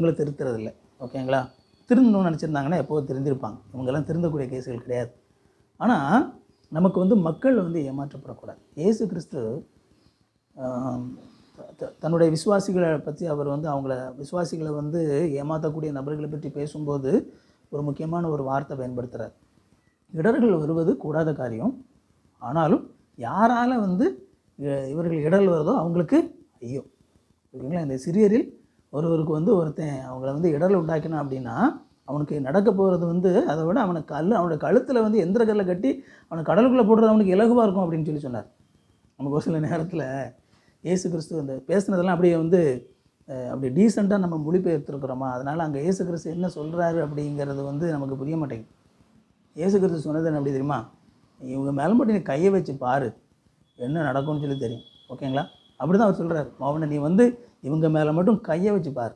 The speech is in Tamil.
இவங்களை திருத்துறதில்ல. ஓகேங்களா? திருந்தணும்னு நினச்சிருந்தாங்கன்னா எப்போது திருந்திருப்பாங்க. இவங்கெல்லாம் திருந்தக்கூடிய கேஸுகள் கிடையாது. ஆனால் நமக்கு வந்து மக்கள் வந்து ஏமாற்றப்படக்கூடாது. இயேசு கிறிஸ்து தன்னுடைய விசுவாசிகளை பற்றி அவர் வந்து அவங்கள விசுவாசிகளை வந்து ஏமாற்றக்கூடிய நபர்களை பற்றி பேசும்போது ஒரு முக்கியமான ஒரு வார்த்தை பயன்படுத்துகிறார் இடர்கள் வருவது கூடாத காரியம். ஆனாலும் யாரால் வந்து இவர்கள் இடர்கள் வருதோ அவங்களுக்கு ஐயோ. ஓகேங்களா? இந்த சிறியரில் ஒருவருக்கு வந்து ஒருத்தன் அவங்கள வந்து இடல் உண்டாக்கினான் அப்படின்னா அவனுக்கு நடக்க போகிறது வந்து அதை விட அவனை கல் அவனுடைய கழுத்தில் வந்து எந்திர கல்லை கட்டி அவனை கடலுக்குள்ளே போடுறது அவனுக்கு இலகுவாக இருக்கும் அப்படின்னு சொல்லி சொன்னார். நமக்கு ஒரு சில நேரத்தில் இயேசு கிறிஸ்து அந்த பேசுனதெல்லாம் அப்படியே வந்து அப்படி டீசெண்டாக நம்ம மொழிபெயர்த்துருக்குறோமா? அதனால் அங்கே இயேசு கிறிஸ்து என்ன சொல்கிறாரு அப்படிங்கிறது வந்து நமக்கு புரிய மாட்டேங்குது. இயேசு கிறிஸ்து சொன்னது என்ன அப்படி தெரியுமா? இவங்க மேலே மட்டும் நீ கையை வச்சு பாரு. என்ன நடக்கும்னு சொல்லி தெரியும். ஓகேங்களா? அப்படி தான் அவர் சொல்கிறார் மௌன நீ வந்து இவங்க மேலே மட்டும் கையை வச்சு பார்